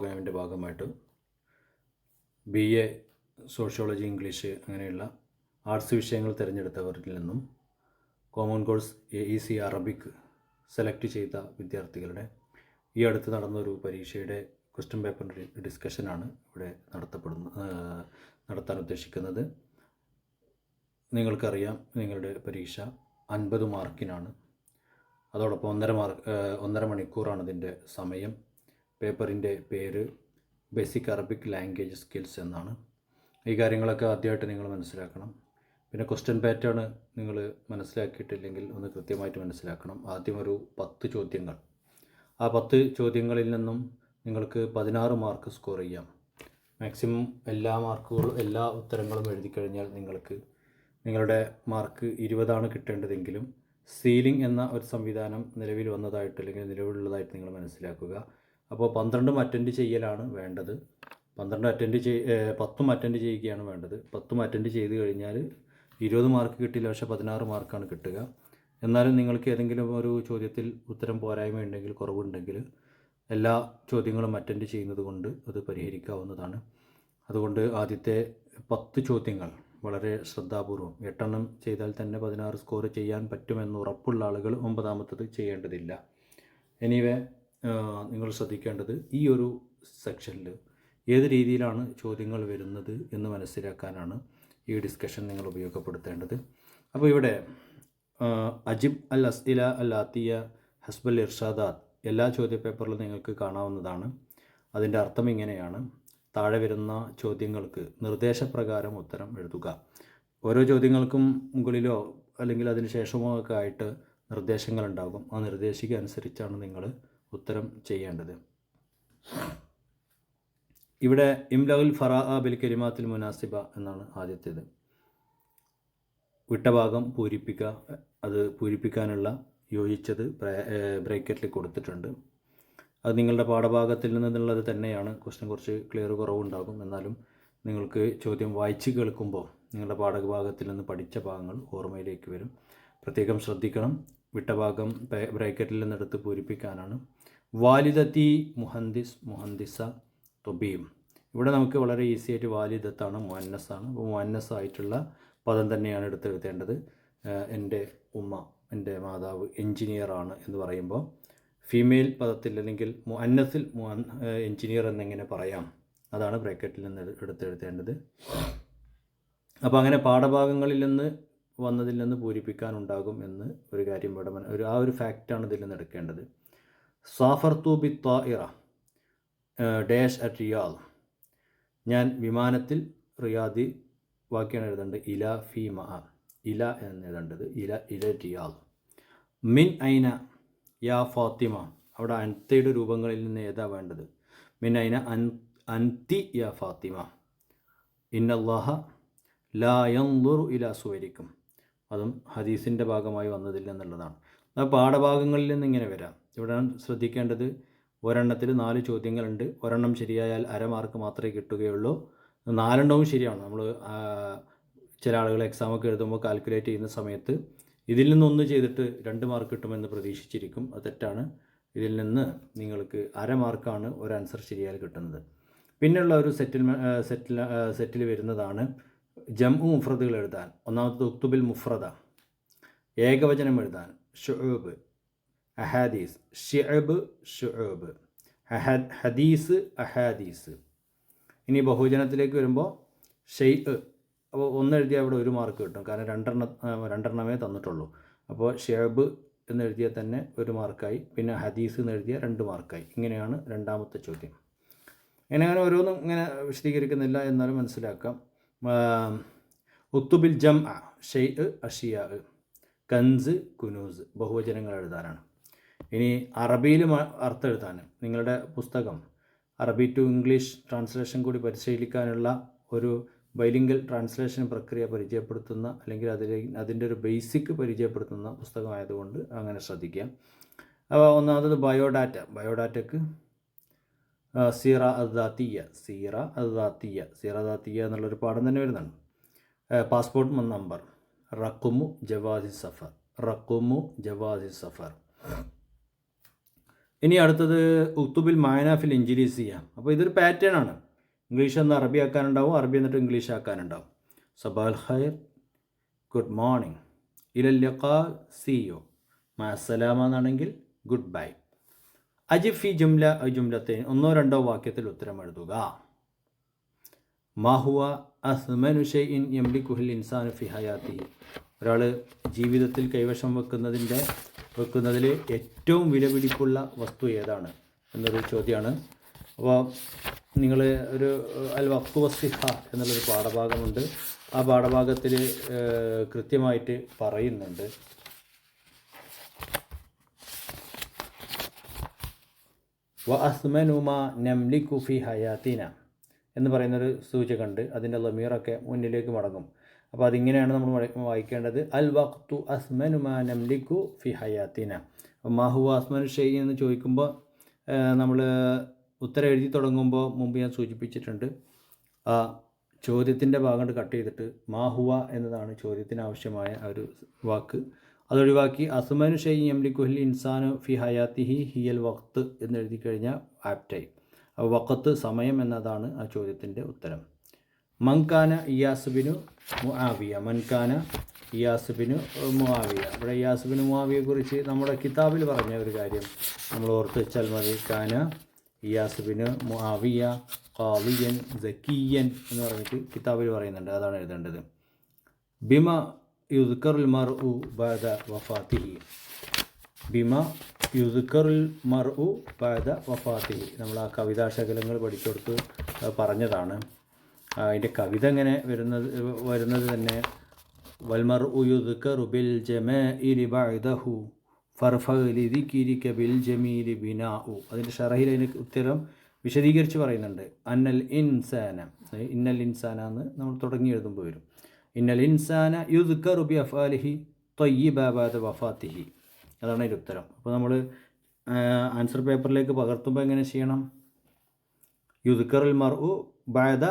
പ്രോഗ്രാമിന്റെ ഭാഗമായിട്ട് B A sociology English അങ്ങനെയുള്ള ആർട്സ് വിഷയങ്ങൾ തിരഞ്ഞെടുത്തവരിൽ നിന്നും common course A E C Arabic select ചെയ്ത വിദ്യാർത്ഥികളുടെ ഈ അടുത്ത് നടന്നൊരു പരീക്ഷയുടെ ക്വസ്റ്റ്യൻ പേപ്പറിന്റെ ഡിസ്കഷനാണ് ഇവിടെ നടത്തപ്പെടുന്ന നടത്താൻ ഉദ്ദേശിക്കുന്നത്. നിങ്ങൾക്കറിയാം നിങ്ങളുടെ പരീക്ഷ അൻപത് മാർക്കിനാണ് അതോടൊപ്പം ഒന്നര മാർക്ക് ഒന്നര മണിക്കൂറാണ് ഇതിന്റെ സമയം. പേപ്പറിന്റെ പേര് ബേസിക് അറബിക് ലാംഗ്വേജ് സ്കിൽസ് എന്നാണ്. ഈ കാര്യങ്ങളൊക്കെ ആദ്യമായിട്ട് നിങ്ങൾ മനസ്സിലാക്കണം. പിന്നെ ക്വസ്റ്റ്യൻ പാറ്റേൺ നിങ്ങൾ മനസ്സിലാക്കിയിട്ടില്ലെങ്കിൽ ഒന്ന് കൃത്യമായിട്ട് മനസ്സിലാക്കണം. ആദ്യം ഒരു പത്ത് ചോദ്യങ്ങൾ. ആ പത്ത് ചോദ്യങ്ങളിൽ നിന്നും നിങ്ങൾക്ക് പതിനാറ് മാർക്ക് സ്കോർ ചെയ്യാം. മാക്സിമം എല്ലാ മാർക്കുകളും എല്ലാ ഉത്തരങ്ങളും എഴുതി കഴിഞ്ഞാൽ നിങ്ങൾക്ക് നിങ്ങളുടെ മാർക്ക് ഇരുപതാണ് കിട്ടേണ്ടതെങ്കിലും സീലിംഗ് എന്ന ഒരു സംവിധാനം നിലവിൽ വന്നതായിട്ട് അല്ലെങ്കിൽ നിലവിലുള്ളതായിട്ട് നിങ്ങൾ മനസ്സിലാക്കുക. അപ്പോൾ പന്ത്രണ്ടും അറ്റൻഡ് ചെയ്യലാണ് വേണ്ടത്. പന്ത്രണ്ട് അറ്റൻഡ് ചെയ് പത്തും അറ്റൻഡ് ചെയ്യുകയാണ് വേണ്ടത്. പത്തും അറ്റൻഡ് ചെയ്ത് കഴിഞ്ഞാൽ ഇരുപത് മാർക്ക് കിട്ടിയില്ല പക്ഷേ പതിനാറ് മാർക്കാണ് കിട്ടുക. എന്നാലും നിങ്ങൾക്ക് ഏതെങ്കിലും ഒരു ചോദ്യത്തിൽ ഉത്തരം പോരായ്മ ഉണ്ടെങ്കിൽ കുറവുണ്ടെങ്കിൽ എല്ലാ ചോദ്യങ്ങളും അറ്റൻഡ് ചെയ്യുന്നത് കൊണ്ട് അത് പരിഹരിക്കാവുന്നതാണ്. അതുകൊണ്ട് ആദ്യത്തെ പത്ത് ചോദ്യങ്ങൾ വളരെ ശ്രദ്ധാപൂർവം. എട്ടെണ്ണം ചെയ്താൽ തന്നെ പതിനാറ് സ്കോർ ചെയ്യാൻ പറ്റുമെന്ന് ഉറപ്പുള്ള ആളുകൾ ഒമ്പതാമത്തത് ചെയ്യേണ്ടതില്ല. എനിവേ നിങ്ങൾ ശ്രദ്ധിക്കേണ്ടത് ഈ ഒരു സെക്ഷനിൽ ഏത് രീതിയിലാണ് ചോദ്യങ്ങൾ വരുന്നത് എന്ന് മനസ്സിലാക്കാനാണ് ഈ ഡിസ്കഷൻ നിങ്ങൾ ഉപയോഗപ്പെടുത്തേണ്ടത്. അപ്പോൾ ഇവിടെ അജിബ് അൽ അസ്തില അൽ ആത്തിയ ഹസ്ബൽ ഇർഷാദാദ് എല്ലാ ചോദ്യപേപ്പറിലും നിങ്ങൾക്ക് കാണാവുന്നതാണ്. അതിന്റെ അർത്ഥം ഇങ്ങനെയാണ്. താഴെ വരുന്ന ചോദ്യങ്ങൾക്ക് നിർദ്ദേശപ്രകാരം ഉത്തരം എഴുതുക. ഓരോ ചോദ്യങ്ങൾക്കും മുകളിലോ അല്ലെങ്കിൽ അതിന് ശേഷമോ ഒക്കെ ആയിട്ട് നിർദ്ദേശങ്ങൾ ഉണ്ടാകും ആ നിർദ്ദേശിക അനുസരിച്ചാണ് നിങ്ങൾ ഉത്തരം ചെയ്യേണ്ടത്. ഇവിടെ ഇംലഹുൽ ഫറാ ബിൽ കരിമാത്തിൽ മുനാസിബ എന്നാണ് ആദ്യത്തേത്. വിട്ട ഭാഗം പൂരിപ്പിക്കുക അത് പൂരിപ്പിക്കാനുള്ള യോജിച്ചത് ബ്രേക്കറ്റിൽ കൊടുത്തിട്ടുണ്ട്. അത് നിങ്ങളുടെ പാഠഭാഗത്തിൽ നിന്നുള്ളത് തന്നെയാണ്. ക്വസ്റ്റ്യൻ കുറച്ച് ക്ലിയർ കുറവുണ്ടാകും. എന്നാലും നിങ്ങൾക്ക് ചോദ്യം വായിച്ച് കേൾക്കുമ്പോൾ നിങ്ങളുടെ പാഠഭാഗത്തിൽ നിന്ന് പഠിച്ച ഭാഗങ്ങൾ ഓർമ്മയിലേക്ക് വരും. പ്രത്യേകം ശ്രദ്ധിക്കണം. വിട്ട ഭാഗം ബ്രേക്കറ്റിൽ നിന്നെടുത്ത് പൂരിപ്പിക്കാനാണ് വാലിദത്തി മുഹന്ദിസ് മുഹന്ദിസ തൊബീം. ഇവിടെ നമുക്ക് വളരെ ഈസി ആയിട്ട് വാലിദത്താണ് മുഹന്നസാണ്. അപ്പോൾ മുഹന്നസ് ആയിട്ടുള്ള പദം തന്നെയാണ് എടുത്തെഴുതേണ്ടത്. എന്റെ ഉമ്മ എന്റെ മാതാവ് എൻജിനീയറാണ് എന്ന് പറയുമ്പോൾ ഫീമെയിൽ പദത്തിൽ അല്ലെങ്കിൽ മുഅന്നസിൽ എൻജിനീയർ എന്നെങ്ങനെ പറയാം. അതാണ് ബ്രാക്കറ്റിൽ നിന്ന് എടുത്തെഴുതേണ്ടത്. അപ്പോൾ അങ്ങനെ പാഠഭാഗങ്ങളിൽ നിന്ന് വന്നതിൽ നിന്ന് പൂരിപ്പിക്കാനുണ്ടാകും എന്ന് ഒരു കാര്യം ഇവിടെ ഒരു ആ ഒരു ഫാക്റ്റാണ് ഇതിൽ നിന്ന് എടുക്കേണ്ടത്. സാഫർ തു ബി തായിറ ഡാഷ് അറ്റ് റിയാദ്. ഞാൻ വിമാനത്തിൽ റിയാദി വാക്യാണ് എഴുതേണ്ടത്. ഇല ഫി മ ഇല എന്ന് എഴുതേണ്ടത്. ഇല ഇല റിയാദ്. മിൻ ഐന യാ ഫാത്തിമ. അവിടെ അൻത്തയുടെ രൂപങ്ങളിൽ നിന്ന് ഏതാ വേണ്ടത്? മിൻ ഐന അൻ അൻതി യാ ഫാത്തിമ. ഇന്നല്ലാഹ ലാ യന്ദുറു ഇല സുവരിക്കും. അതും ഹദീസിന്റെ ഭാഗമായി വന്നതില്ല എന്നുള്ളതാണ് ആ പാഠഭാഗങ്ങളിൽ നിന്ന് ഇങ്ങനെ വരാം. ഇവിടെ ശ്രദ്ധിക്കേണ്ടത് ഒരെണ്ണത്തിൽ നാല് ചോദ്യങ്ങളുണ്ട്. ഒരെണ്ണം ശരിയായാൽ അര മാർക്ക് മാത്രമേ കിട്ടുകയുള്ളൂ. നാലെണ്ണവും ശരിയാണ്. നമ്മൾ ചില ആളുകൾ എക്സാമൊക്കെ എഴുതുമ്പോൾ കാൽക്കുലേറ്റ് ചെയ്യുന്ന സമയത്ത് ഇതിൽ നിന്നൊന്ന് ചെയ്തിട്ട് രണ്ട് മാർക്ക് കിട്ടുമെന്ന് പ്രതീക്ഷിച്ചിരിക്കും. അത് തെറ്റാണ്. ഇതിൽ നിന്ന് നിങ്ങൾക്ക് അര മാർക്കാണ് ഒരു ആൻസർ ശരിയാൽ കിട്ടുന്നത്. പിന്നെയുള്ള ഒരു സെറ്റിൽ സെറ്റിൽ സെറ്റിൽ വരുന്നതാണ് ജംഉ മുഫ്രദുകൾ എഴുതാൻ. ഒന്നാമത്തത് ഉക്തുബിൽ മുഫ്രദ. ഏകവചനം എഴുതാൻ. ഷുഅബ് അഹാദീസ് ഷിഅബ് ഷുഅബ്. ഹദീസ് അഹാദീസ്. ഇനി ബഹുജനത്തിലേക്ക് വരുമ്പോൾ ഷെയ് അപ്പോൾ ഒന്ന് എഴുതിയാൽ അവിടെ ഒരു മാർക്ക് കിട്ടും. കാരണം രണ്ടെണ്ണം രണ്ടെണ്ണമേ തന്നിട്ടുള്ളൂ. അപ്പോൾ ഷെബ് എന്നെഴുതിയാൽ തന്നെ ഒരു മാർക്കായി പിന്നെ ഹദീസ് എന്ന് എഴുതിയാൽ രണ്ട് മാർക്കായി ഇങ്ങനെയാണ് രണ്ടാമത്തെ ചോദ്യം. ഇങ്ങനെ അങ്ങനെ ഓരോന്നും ഇങ്ങനെ വിശദീകരിക്കുന്നില്ല എന്നാലും മനസ്സിലാക്കാം. ഉത്തുബിൽ ജം ഷെയ് അഷിയ കൻസ് കുനൂസ്. ബഹുവചനങ്ങൾ എഴുതാനാണ്. ഇനി അറബിയിലും അർത്ഥം എഴുതാൻ നിങ്ങളുടെ പുസ്തകം അറബി ടു ഇംഗ്ലീഷ് ട്രാൻസ്ലേഷൻ കൂടി പരിശീലിക്കാനുള്ള ഒരു ബൈലിംഗൽ ട്രാൻസ്ലേഷൻ പ്രക്രിയ പരിചയപ്പെടുത്തുന്ന അല്ലെങ്കിൽ അതിലെ അതിന്റെ ഒരു ബേസിക് പരിചയപ്പെടുത്തുന്ന പുസ്തകമായതുകൊണ്ട് അങ്ങനെ ശ്രദ്ധിക്കാം. അപ്പോൾ ഒന്നാമത് ബയോഡാറ്റ. ബയോഡാറ്റക്ക് സീറ അദാത്തിയ. സീറ അദാത്തിയ. സീറ ദാത്തിയ എന്നുള്ളൊരു പാഠം തന്നെ വരുന്നുണ്ട്. Passport number. റക്കുമു ജവാസി സഫർ റക്കുമു ജവാസി സഫർ ഇനി അടുത്തത് ഉത്തുബിൽ മായനാഫിൽ ചെയ്യാം. അപ്പോൾ ഇതൊരു പാറ്റേൺ ആണ്. ഇംഗ്ലീഷ് എന്ന് അറബി ആക്കാനുണ്ടാവും അറബി എന്നിട്ട് ഇംഗ്ലീഷ് ആക്കാനുണ്ടാവും. സബാൽ ഖൈർ ഗുഡ് മോർണിംഗ്. ഇലല്യക്കാ സി മാസലാമ എന്നാണെങ്കിൽ ഗുഡ് ബൈ. അജിഫി ജുംല ജുംലത്തെ ഒന്നോ രണ്ടോ വാക്യത്തിൽ ഉത്തരം എഴുതുക. മാഹുവ അസ്മനു എംലി കുഹിൽ ഇൻസാനു ഫി ഹയാത്തി ഒരാൾ ജീവിതത്തിൽ കൈവശം വെക്കുന്നതിന്റെ വെക്കുന്നതിൽ ഏറ്റവും വിലപിടിപ്പുള്ള വസ്തു ഏതാണ് എന്നൊരു ചോദ്യമാണ്. അപ്പോൾ നിങ്ങൾ ഒരു അൽ വക്തു വസിഹ എന്നുള്ളൊരു പാഠഭാഗമുണ്ട്. ആ പാഠഭാഗത്തിൽ കൃത്യമായിട്ട് പറയുന്നുണ്ട്. വ അസ്മനുമ നംലിക്കു ഫി ഹയാത്തിന എന്ന് പറയുന്നൊരു സൂചകണ്ട് അതിന്റെ ലമീറൊക്കെ മുന്നിലേക്ക് മടങ്ങും. അപ്പോൾ അതിങ്ങനെയാണ് നമ്മൾ വായി- വായിക്കേണ്ടത്. അൽ വഖ്തു അസ്മനുമ നംലിക്കു ഫി ഹയാത്തിന. മാഹു അസ്മനു ഷെയ് എന്ന് ചോദിക്കുമ്പോൾ നമ്മൾ ഉത്തരം എഴുതി തുടങ്ങുമ്പോൾ മുമ്പ് ഞാൻ സൂചിപ്പിച്ചിട്ടുണ്ട്. ആ ചോദ്യത്തിന്റെ ഭാഗം കട്ട് ചെയ്തിട്ട് മാഹുവ എന്നതാണ് ചോദ്യത്തിന് ആവശ്യമായ ഒരു വാക്ക്. അതൊഴിവാക്കി അസുമനു ഷെയ് എംലിക്കുഹിൽ ഇൻസാനു ഫി ഹയാത്തിഹി ഹിയൽ വക്ത് എന്ന് എഴുതി കഴിഞ്ഞാൽ ആപ്റ്റായി. വക്കത്ത് സമയം എന്നതാണ് ആ ചോദ്യത്തിന്റെ ഉത്തരം. മൻകാന ഇയാസുബിനു മുആവിയ. മൻകാന ഇയാസുബിനു മുആവിയ. ഇവിടെ ഇയാസുബിന് മുആവിയെക്കുറിച്ച് നമ്മുടെ കിതാബിൽ പറഞ്ഞ ഒരു കാര്യം നമ്മൾ ഓർത്ത് വെച്ചാൽ മതി. കാന ഇയാസുബിന് മുആവിയ കാവിയൻ ജക്കീയൻ എന്ന് പറഞ്ഞിട്ട് കിതാബിൽ പറയുന്നുണ്ട്. അതാണ് എഴുതേണ്ടത്. ബിമ യുദ്ക്കറുൽ മർഉ ബാദ വഫാത്തിഹി. ബിമ യുദ്ക്കറുൽ ഉ ബാദ വഫാത്തിഹി. നമ്മൾ ആ കവിതാശകലങ്ങൾ പഠിച്ചെടുത്ത് പറഞ്ഞതാണ്. അതിന്റെ കവിത എങ്ങനെ വരുന്നത് വരുന്നത് തന്നെ വൽമർ ഉയുദ്ബിൽ ജമഹു ജമഇലി ബഅദഹു ഫർഫലി ദിക്കിരിക ബിൽ ജമീലി ബിനാഉ. അതിന്റെ ഷറഹിൽ അതിന് ഉത്തരം വിശദീകരിച്ച് പറയുന്നുണ്ട്. അന്നൽ ഇൻസാന ഇന്നൽ ഇൻസാന എന്ന് നമ്മൾ തുടങ്ങി എഴുതുമ്പോൾ വരും. ഇന്നൽ ഇൻസാന യുദ്ക്കറു ബി അഫാലിഹി തൊയ്യിബാബാദ വഫാത്തിഹി. അതാണ് അതിന്റെ ഉത്തരം. അപ്പോൾ നമ്മൾ ആൻസർ പേപ്പറിലേക്ക് പകർത്തുമ്പോൾ എങ്ങനെ ചെയ്യണം? യുദ്ക്കറുൽ ഉ ബഅദ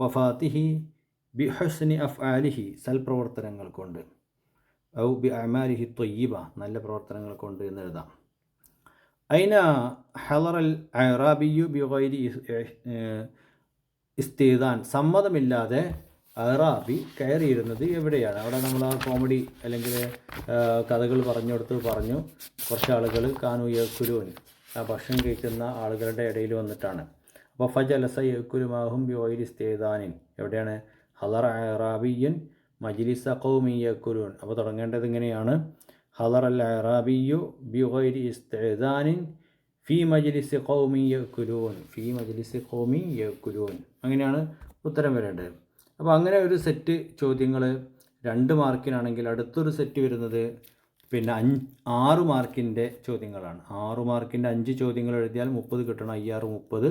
വഫാത്തിഹി ബി ഹുസ്നി സൽ സൽപ്രവർത്തനങ്ങൾ കൊണ്ട്. ഔ ബി അമാലിഹി തൊയ്യബ നല്ല പ്രവർത്തനങ്ങൾ കൊണ്ട് എന്ന് എഴുതാം. അയിന ഹലറൽ അറാബിയു ബി ഗൈരി ഇസ്തീദാൻ. സമ്മതമില്ലാതെ അറാബി കയറിയിരുന്നത് എവിടെയാണ്? അവിടെ നമ്മൾ ആ കോമഡി അല്ലെങ്കിൽ കഥകൾ പറഞ്ഞു കൊടുത്ത് പറഞ്ഞു കുറച്ച് ആളുകൾ കാനു യക്കുരുവൻ ആ ഭക്ഷണം കഴിക്കുന്ന ആളുകളുടെ ഇടയിൽ വന്നിട്ടാണ്. അപ്പോൾ ഫജലസ യക്കുരുമാഹും ബി ഗൈരി എവിടെയാണ്? ഹലർ അറാബിയൻ മജ്ലിസ കൗമിയക്കുരുൻ അപ്പോൾ തുടങ്ങേണ്ടത് ഇങ്ങനെയാണ്. ഹലർ അൽ അറാബിയു ബി ഇസ്തേദാനിൻ ഫി മജ്ലിസ് ഖൗമി യക്കുലൂൻ. ഫി മജ്ലിസ് യക്കുലൂൻ. അങ്ങനെയാണ് ഉത്തരം വരേണ്ടത്. അപ്പോൾ അങ്ങനെ ഒരു സെറ്റ് ചോദ്യങ്ങൾ രണ്ട് മാർക്കിനാണെങ്കിൽ അടുത്തൊരു സെറ്റ് വരുന്നത് പിന്നെ അഞ്ച് ആറ് മാർക്കിന്റെ ചോദ്യങ്ങളാണ്. ആറ് മാർക്കിന്റെ അഞ്ച് ചോദ്യങ്ങൾ എഴുതിയാൽ മുപ്പത് കിട്ടണം. അയ്യാറ് മുപ്പത്.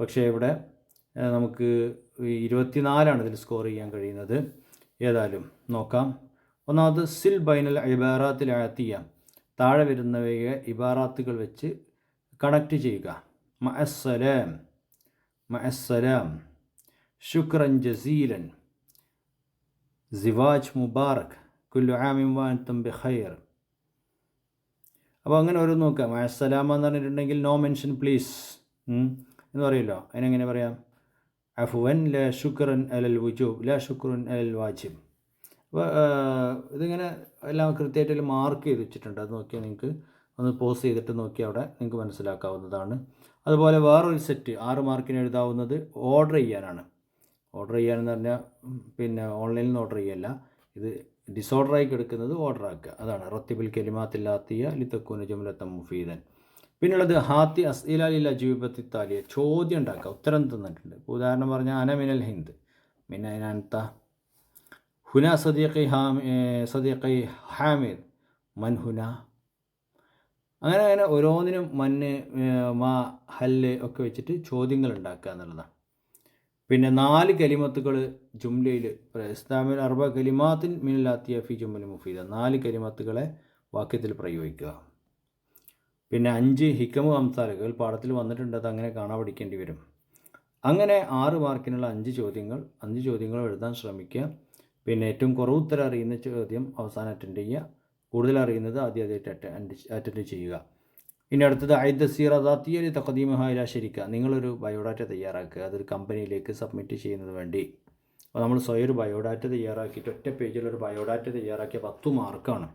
പക്ഷേ ഇവിടെ നമുക്ക് ഇരുപത്തിനാലാണ് ഇതിൽ സ്കോർ ചെയ്യാൻ കഴിയുന്നത്. ഏതായാലും നോക്കാം. ഒന്നാമത് സിൽ ബൈനൽ ഇബാറാത്തിൽ ആത്തിയ താഴെ വരുന്നവയെ ഇബാറാത്തുകൾ വെച്ച് കണക്റ്റ് ചെയ്യുക. മഅസ്സലാം മഅസ്സലാം. ശുക്രൻ ജസീലൻ. സിവാജ് മുബാറക്. കുല്ലു ആമിൻ ബിഹൈർ ബിഖൈർ. അപ്പോൾ അങ്ങനെ ഓരോന്ന് നോക്കാം. മഅസ്സലാം എന്ന് പറഞ്ഞിട്ടുണ്ടെങ്കിൽ നോ മെൻഷൻ പ്ലീസ് എന്ന് പറയുമല്ലോ അതിനെങ്ങനെ പറയാം? അഫുവൻ ല ശുക്രൻ അലൽ വുജൂബ് ല ശുക്രൻ അലൽ വാജിബ്. അപ്പോൾ ഇതിങ്ങനെ എല്ലാം കൃത്യമായിട്ട് മാർക്ക് ചെയ്ത് വെച്ചിട്ടുണ്ട്. അത് നോക്കിയാൽ നിങ്ങൾക്ക് ഒന്ന് പോസ് ചെയ്തിട്ട് നോക്കി അവിടെ നിങ്ങൾക്ക് മനസ്സിലാക്കാവുന്നതാണ്. അതുപോലെ വേറൊരു സെറ്റ് ആറ് മാർക്കിന് എഴുതാവുന്നത് ഓർഡർ ചെയ്യാനാണ്. ഓർഡർ ചെയ്യാനെന്ന് പറഞ്ഞാൽ പിന്നെ ഓൺലൈനിൽ നിന്ന് ഓർഡർ ചെയ്യല്ല. ഇത് ഡിസോർഡറായി കിടക്കുന്നത് ഓർഡർ ആക്കുക അതാണ്. റത്തിബിൽ കെലിമാത്തില്ലാത്തിയ ലിത്തക്കൂന ജുമലത്തം മുഫീദൻ. പിന്നുള്ളത് ഹാത്തി അസ്ഇലാലില്ല ജീവിതത്തിൽ താലിയ ചോദ്യം ഉണ്ടാക്കുക. ഉത്തരം തന്നിട്ടുണ്ട്. ഉദാഹരണം പറഞ്ഞാൽ അന മിനൽ ഹിന്ദ്. മിനത്ത ഹുന സദീഖി ഹാമി സദീഖി ഹാമിദ് മൻ ഹുന. അങ്ങനെ അങ്ങനെ ഓരോന്നിനും മണ്ണ് മാ ഹല്ല് ഒക്കെ വെച്ചിട്ട് ചോദ്യങ്ങൾ ഉണ്ടാക്കുക എന്നുള്ളതാണ്. പിന്നെ നാല് കലിമത്തുകൾ ജുംലയിൽ ഇസ്ലാമിൽ അർബ കലിമാത്തിൻ മിനലാത്തിയ ഫി ജുമ്മൽ മുഫീദ. നാല് കലിമത്തുകളെ വാക്യത്തിൽ പ്രയോഗിക്കുക. പിന്നെ അഞ്ച് ഹിക്കമു അംസാലുകൾ പാഠത്തിൽ വന്നിട്ടുണ്ട് അത് അങ്ങനെ കാണാൻ പഠിക്കേണ്ടി വരും. അങ്ങനെ ആറ് മാർക്കിനുള്ള അഞ്ച് ചോദ്യങ്ങൾ അഞ്ച് ചോദ്യങ്ങൾ എഴുതാൻ ശ്രമിക്കുക. പിന്നെ ഏറ്റവും കുറവ് ഉത്തരം അറിയുന്ന ചോദ്യം അവസാനം അറ്റൻഡ് ചെയ്യുക. കൂടുതൽ അറിയുന്നത് ആദ്യം ആദ്യമായിട്ട് അറ്റൻഡ് അറ്റൻഡ് ചെയ്യുക. ഇനി അടുത്തത് ഐദ സീറദാത്തിയലി തഖദീമഹ ഇല ശരിക്കുക നിങ്ങളൊരു ബയോഡാറ്റ തയ്യാറാക്കുക. അതൊരു കമ്പനിയിലേക്ക് സബ്മിറ്റ് ചെയ്യുന്നതിന് വേണ്ടി. അപ്പോൾ നമ്മൾ സ്വയം ഒരു ബയോഡാറ്റ തയ്യാറാക്കിയിട്ട് ഒറ്റ പേജിലൊരു ബയോഡാറ്റ തയ്യാറാക്കിയ പത്ത് മാർക്കാണ്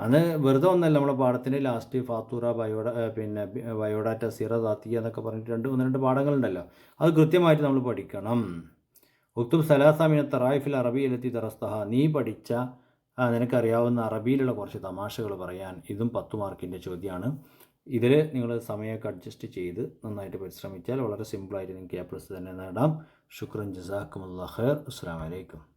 അന്ന് വെറുതെ ഒന്നല്ല നമ്മുടെ പാഠത്തിന്റെ ലാസ്റ്റ് ഫാത്തൂറ ബയോഡ പിന്നെ ബയോഡാറ്റ സിറ ദാത്തിയ എന്നൊക്കെ പറഞ്ഞിട്ട് രണ്ട് ഒന്ന് രണ്ട് പാഠങ്ങളുണ്ടല്ലോ. അത് കൃത്യമായിട്ട് നമ്മൾ പഠിക്കണം. ഉക്തുബ് സലാസാമിന തറായിഫിൽ അറബിയിലെത്തി തറസ്തഹ നീ പഠിച്ച നിനക്കറിയാവുന്ന അറബിയിലുള്ള കുറച്ച് തമാശകൾ പറയാൻ ഇതും പത്ത് മാർക്കിന്റെ ചോദ്യമാണ് ഇതിൽ നിങ്ങൾ സമയമൊക്കെ അഡ്ജസ്റ്റ് ചെയ്ത് നന്നായിട്ട് പരിശ്രമിച്ചാൽ വളരെ സിമ്പിളായിട്ട് നിങ്ങൾക്ക് എ പ്ലസ് തന്നെ നേടാം. ശുക്രൻ ജസാക്കുമുള്ള ഖൈർ. അസ്സാം വലൈക്കും